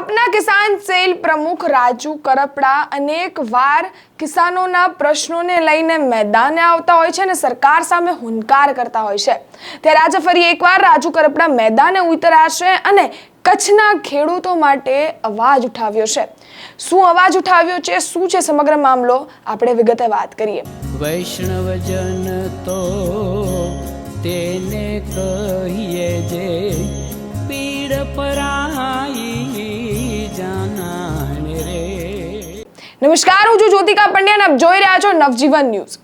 આપના કિસાન સેલ પ્રમુખ રાજુ કરપડા અનેક વાર કિસાનોના પ્રશ્નોને લઈને મેદાને આવતા હોય છે અને સરકાર સામે હુંકાર કરતા હોય છે. ત્યારે આજે ફરી એકવાર રાજુ કરપડા મેદાને ઉતર્યા છે અને કચ્છના ખેડૂતો માટે અવાજ ઉઠાવ્યો છે. શું અવાજ ઉઠાવ્યો છે? શું છે સમગ્ર મામલો? આપણે વિગતે વાત કરીએ. વૈષ્ણવજન તો તેને કહીએ જે પીડ પરાઈ નમસ્કાર, હું છું જ્યોતિકા પંડ્યા આપ જોઈ રહ્યા છો નવજીવન ન્યૂઝ.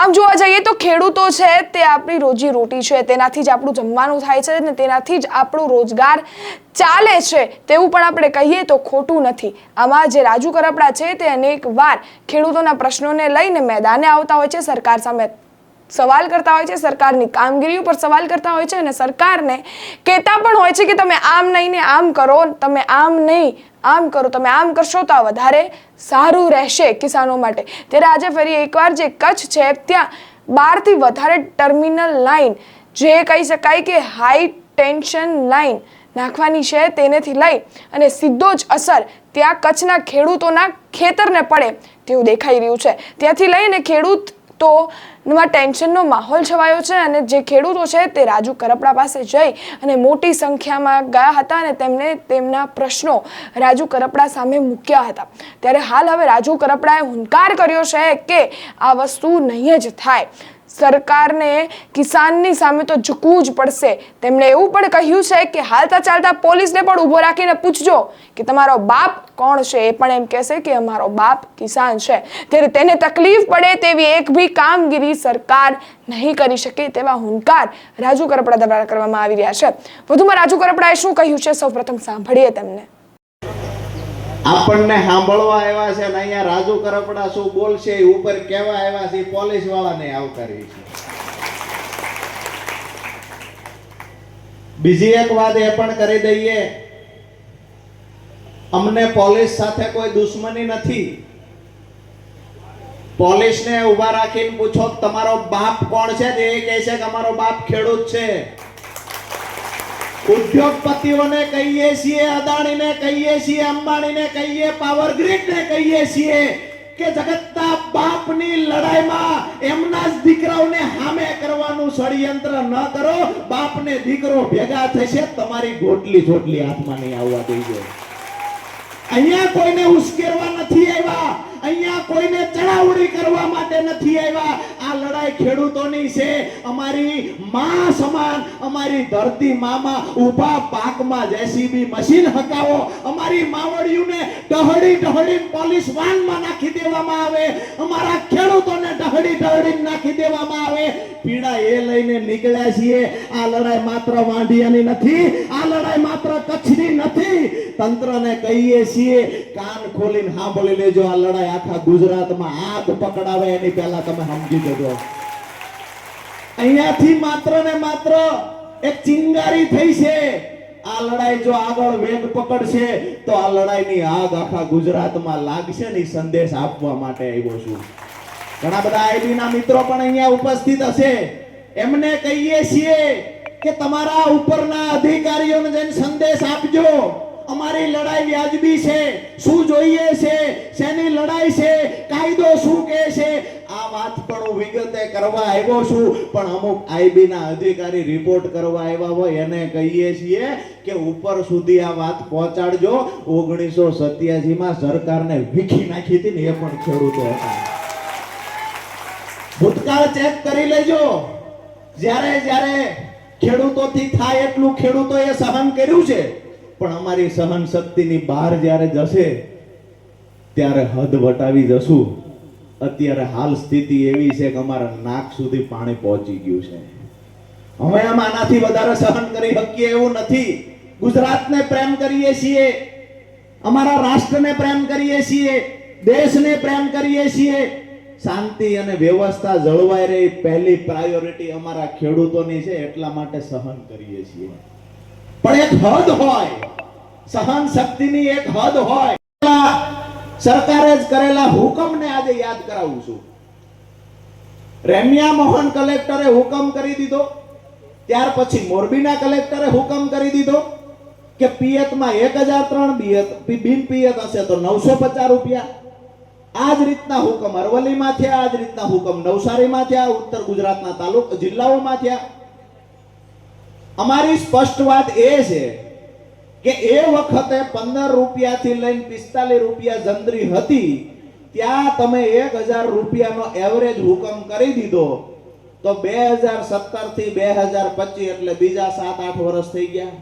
આમ જોવા જઈએ તો ખેડૂતો છે તે આપણી રોજી રોટી છે, તેનાથી જ આપણું જમવાનું થાય છે અને તેનાથી જ આપણો રોજગાર ચાલે છે તેવું પણ આપણે કહીએ તો ખોટું નથી. આમાં જે રાજુ કરપડા છે તે અનેક વાર ખેડૂતોના પ્રશ્નોને લઈને મેદાને આવતા હોય છે, સરકાર સામે સવાલ કરતા હોય છે, સરકારની કામગીરી ઉપર સવાલ કરતા હોય છે અને સરકારને કહેતા પણ હોય છે કે તમે આમ નહીં ને આમ કરો, તમે આમ નહીં આમ કરો, તમે આમ કરશો તો આ વધારે સારું રહેશે કિસાનો માટે. ત્યારે આજે ફરી એકવાર જે કચ્છ છે, ત્યાં બારથી વધારે ટર્મિનલ લાઈન, જે કહી શકાય કે હાઈ ટેન્શન લાઈન નાખવાની છે તેનેથી લઈ અને સીધો જ અસર ત્યાં કચ્છના ખેડૂતોના ખેતરને પડે તેવું દેખાઈ રહ્યું છે. ત્યાંથી લઈને ખેડૂત તો માં ટેન્શનનો માહોલ છવાયો છે અને જે ખેડૂતો છે તે રાજુ કરપડા પાસે જઈ અને મોટી સંખ્યામાં ગયા હતા અને તેમણે તેમના પ્રશ્નો રાજુ કરપડા સામે મૂક્યા હતા. ત્યારે હાલ હવે રાજુ કરપડાએ હુંકાર કર્યો છે કે આ વસ્તુ નહીં જ થાય. સરકારને કિસાનની સામે તો ઝૂકવું જ પડશે. તેમણે એવું પણ કહ્યું છે કે હાલતા ચાલતા પોલીસને પણ ઊભો રાખીને પૂછજો કે તમારો બાપ કોણ છે? એ પણ એમ કહેશે કે અમારો બાપ કિસાન છે. ત્યારે તેને તકલીફ પડે તેવી એક બી કામગીરી સરકાર નહીં કરી શકે તેવા હુંકાર રાજુ કરપડા દ્વારા કરવામાં આવી રહ્યા છે. વધુમાં રાજુ કરપડાએ શું કહ્યું છે? સૌપ્રથમ સાંભળીએ તેમને. આપણને સાંભળવા આવ્યા છે અને અહીંયા રાજુ કરપડા શું બોલશે એ ઉપર કેવા આવ્યા છે પોલીસ વાળાને આવકારી છે. બીજી એક વાત એ પણ કરી દઈએ. અમને પોલીસ સાથે કોઈ દુશ્મની નથી. પોલીસને ઊભા રાખીને પૂછો તમારો બાપ કોણ છે? તે એ કહે છે કે અમારો બાપ ખેડૂત છે. ઉદ્યોગપતિઓને કહીએ છીએ, અદાણીને કહીએ છીએ, અંબાણીને કહીએ પાવર ગ્રીડને કહીએ છીએ કે જગતના બાપની લડાઈમાં એમના જ દીકરાઓને સામે કરવાનું ષડયંત્ર ન કરો. બાપને દીકરો ભેગા થશે, તમારી ગોટલી જોટલી હાથમાં નહીં આવવા દેજો. અહીંયા કોઈને ઉશ્કેરવા નથી આવ્યા. અહીંયા કોઈને ચડાવડી કરવા માટે નથી આવ્યા. આ લડાઈ ખેડૂતોની છે. અમારી માં સમાન, અમારી ધરતી મામાં ઊભા પાકમાં જેસીબી મશીન હકાવો. અમારી માવડીઓને ટહડી ટહડી પોલીસ વાનમાં નાખી દેવામાં આવે. અમારા ખેડૂતોને ડહડી ડહડી નાખી દેવામાં આવે. પીડા એ લઈને નીકળ્યા છીએ. આ લડાઈ માત્ર વાંઢિયાની નથી. આ લડાઈ માત્ર કચ્છની નથી. તંત્રને કહીએ છીએ, કાન ખોલીને સાંભળી લેજો આ લડાઈ. આખા ગુજરાતમાં હાથ પકડાવે એની પહેલા તમે સમજી જજો. અહીંયાથી માત્ર ને માત્ર એક ચિંગારી થઈ છે. આ લડાઈ જો આગળ વેગ પકડશે, તો આ લડાઈની આગ આખા ગુજરાતમાં લાગશે ને સંદેશ આપવા માટે આવ્યો છું. ઘણા બધા આઈબીના મિત્રો પણ અહીંયા ઉપસ્થિત હશે. એમને કહીએ છીએ કે તમારા ઉપરના અધિકારીઓને જઈને સંદેશ આપજો. અમારી લડાઈ વ્યાજબી છે. શું જોઈએ છે? શેની લડાઈ છે? કાયદો શું કહે છે? આ વાત પણ હું વિગતે કરવા આવ્યો છું. પણ અમુક આઈબી ના અધિકારી રિપોર્ટ કરવા આવ્યા હોય એને કહીએ છીએ કે ઉપર સુધી આ વાત પહોંચાડજો. ઓગણીસો સત્યાસી માં સરકારને વીખી નાખી હતી ને એ પણ ખેડૂતો હતા. ભૂતકાળ ચેક કરી લેજો. જ્યારે જ્યારે ખેડૂતોથી થાય એટલું ખેડૂતોએ સહન કર્યું છે. પણ અમારી સહન શક્તિની બહાર જ્યારે જશે, ત્યારે હદ વટાવી જશું. અત્યારે હાલ સ્થિતિ એવી છે કે અમારા નાક સુધી પાણી પહોંચી ગયું છે. અમે આનાથી વધારે સહન કરી શકીએ એવું નથી. ગુજરાતને પ્રેમ કરીએ છીએ. અમારા રાષ્ટ્રને પ્રેમ કરીએ છીએ. દેશને પ્રેમ કરીએ છીએ. શાંતિ અને વ્યવસ્થા જળવાઈ રહી. પહેલી પ્રાયોરિટી અમારા ખેડૂતોની છે, એટલા માટે સહન કરીએ છીએ. પણ એક હદ હોય, સહન શક્તિની એક હદ હોય. સરકારે જ કરેલા હુકમને આજે યાદ કરાવું છું. રેમ્યા મોહન કલેક્ટરે હુકમ કરી દીધો. ત્યાર પછી મોરબીના કલેક્ટરે હુકમ કરી દીધો કે પિયતમાં એક હજાર ત્રણ બિન પિયત હશે તો નવસો પચાસ રૂપિયા. આ જ રીતના હુકમ અરવલ્લીમાં થયા, આ જ રીતના હુકમ નવસારીમાં થયા, ઉત્તર ગુજરાતના તાલુક જિલ્લાઓમાં થયા. અમારી સ્પષ્ટ વાત એ છે કે એ વખતે પંદર રૂપિયાથી લઈને પિસ્તાલીસ રૂપિયા જંદરી હતી, ત્યાં તમે એક હજાર રૂપિયાનો એવરેજ હુકમ કરી દીધો, તો બે હજાર સત્તરથી બે હજાર પચીસ એટલે બીજા સાત આઠ વર્ષ થઈ ગયા.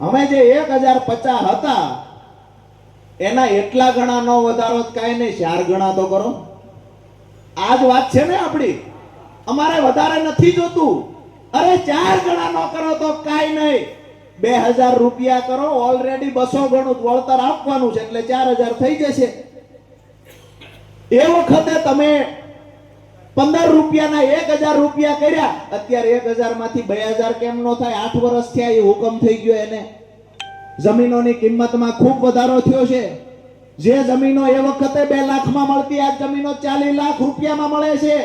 અમે જે એક હજાર પચાસ હતા, એના એટલા ગણા નો વધારો કાંઈ નહીં, ચાર ગણા તો કરો. આ જ વાત છે ને આપણી. અમારે વધારે નથી જોતું. અરે ચાર જણા નો કરો તો કાંઈ નહીં. બે હજાર રૂપિયા કરો ઓલરેડી બસો ગણું વળતર આપવાનું છે, એટલે ચાર હજાર થઈ જશે. એ વખતે તમે પંદર રૂપિયાના એક હજાર રૂપિયા કર્યા, અત્યારે એક હજારમાંથી બે હજાર કેમ નો થાય? આઠ વર્ષ થયા, એ હુકમ થઈ ગયો એને. જમીનોની કિંમતમાં ખૂબ વધારો થયો છે. જે જમીનો એ વખતે બે લાખમાં મળતી આજ જમીનો ચાલીસ લાખ રૂપિયામાં મળે છે.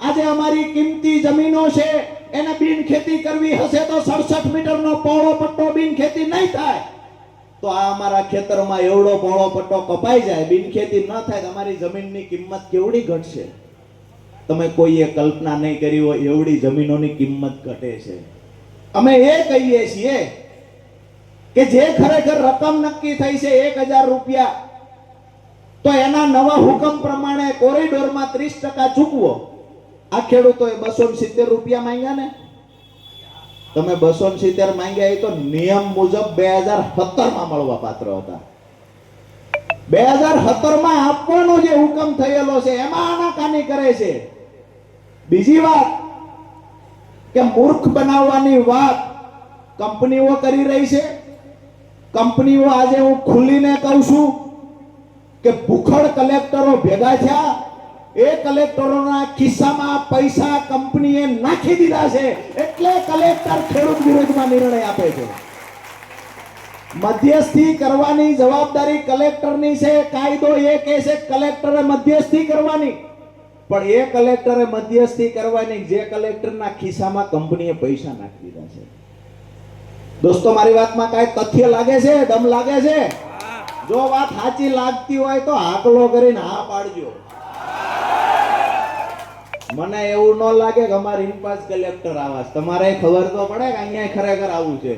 આજે અમારી કિંમતી જમીનો છે. એને બિન ખેતી કરવી હશે તો સડસઠ મીટરનો પહોળો પટ્ટો બિન ખેતી નહીં થાય. તો આ અમારા ખેતરમાં એવડો પહોળો પટ્ટો કપાઈ જાય, બિન ખેતી ન થાય તો અમારી જમીનની કિંમત કેવડી ઘટશે? તમે કોઈએ કલ્પના નહીં કરી હોય, એવડી જમીનોની કિંમત ઘટે છે. અમે એ કહીએ છીએ કે જે ખરેખર રકમ નક્કી થઈ છે એક હજાર રૂપિયા, તો એના નવા હુકમ પ્રમાણે કોરિડોરમાં ત્રીસ ટકા ચૂકવો. આ ખેડૂતોએ બસો સિત્તેર રૂપિયા માંગ્યા ને? તમે બસો સિત્તેર માંગ્યા એ તો નિયમ મુજબ બે હજાર સત્તરમાં મળવા પાત્ર હતા. બે હજાર સત્તરમાં આપવાનો જે હુકમ થયેલો છે, એમાં આનાકાની કરે છે. બીજી વાત કે મૂર્ખ બનાવવાની વાત કંપનીઓ કરી રહી છે. કંપનીઓ આજે હું ખુલ્લીને કહું છું કે ભૂખડ કલેક્ટરો ભેગા થયા એ કલેક્ટરોના ખિસ્સામાં પૈસા કંપનીએ નાખી દીધા છે એટલે કલેક્ટર ખેડૂત વિરોધમાં નિર્ણય આપે છે. મધ્યસ્થી કરવાની જવાબદારી કલેક્ટરની છે કાયદો એ કહે છે કલેક્ટરે મધ્યસ્થી કરવાની. પણ એ કલેક્ટરે મધ્યસ્થી કરવાની જે કલેક્ટરના ખિસ્સામાં કંપનીએ પૈસા નાખી દીધા છે. દોસ્તો મારી વાતમાં કાંઈ તથ્ય લાગે છે? દમ લાગે છે? જો વાત સાચી લાગતી હોય તો હાકલો કરીને હા પાડજો. મને એવું ન લાગે કે અમારે ઇન્પાસ કલેક્ટર આવાસ તમારે ખબર તો પડે કે અહીંયા ખરેખર આવું છે.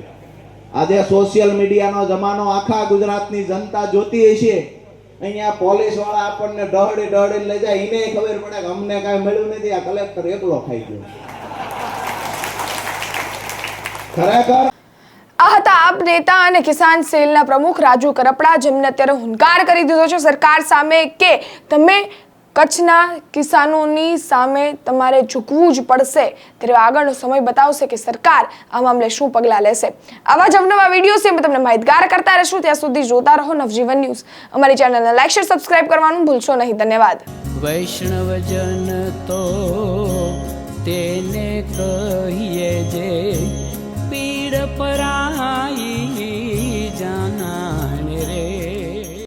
આજે સોશિયલ મીડિયાનો જમાનો, આખા ગુજરાતની જનતા જોતી હશે અહીંયા પોલીસવાળા આપણને ડહડી ડહડી લઈ જાય. એને ખબર પડે કે અમને કાંઈ મળ્યું નથી. આ કલેક્ટર એકલો ખાઈ ગયો. ખરેખર આ હતા આપ નેતા અને કિસાન સેલના પ્રમુખ રાજુ કરપડા, જેમને અત્યારે હુંકાર કરી દીધો છે સરકાર સામે કે તમે કચ્છના કિસાનોની સામે તમારે ઝૂકવું જ પડશે. ત્યારે આગળનો સમય બતાવશે કે સરકાર આ મામલે શું પગલાં લેશે. આવા જ અવનવા વીડિયો છે તમને માહિતગાર કરતા રહેશું. ત્યાં સુધી જોતા રહો નવજીવન ન્યૂઝ. અમારી ચેનલને લાઈક, શેર, સબસ્ક્રાઇબ કરવાનું ભૂલશો નહીં. ધન્યવાદ. વૈષ્ણવજન તો તેને કહીએ જે પીડ પરાઈ જાના